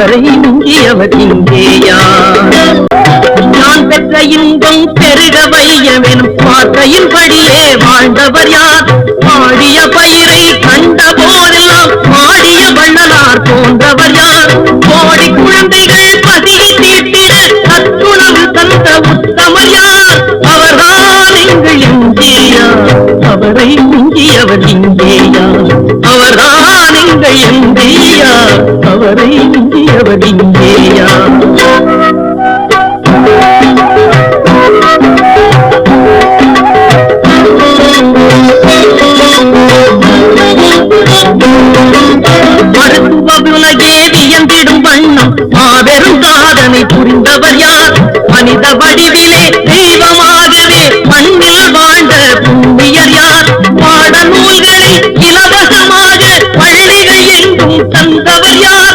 அவரை மிஞ்சியவர் இங்கேயா. நான் பெற்ற இன்பம் பெருக வையவெனும். வார்த்தையின்படியே வாழ்ந்தவர் யார்? பாடிய பயிரை கண்ட போதெல்லாம் பாடிய வள்ளலார் போன்றவர் யார்? கோடி குழந்தைகள் பசியை தீட்டிட சத்துணவு தந்த உத்தமர் யார்? அவர்தான் எங்கள் இங்கேயா அவரை மிஞ்சியவர் இங்கேயா. அவர்தான் எங்கள் இந்தியா அவரை மருத்துவ உலகே வியந்திடும் வண்ணம் மாபெரும் சாதனை புரிந்தவர் யார்? மனித வடிவிலே தெய்வமாகவே மண்ணில் வாழ்ந்த புண்ணியர் யார்? பாட நூல்களை இலவசமாக பள்ளிகள் எங்கும் தந்தவர் யார்?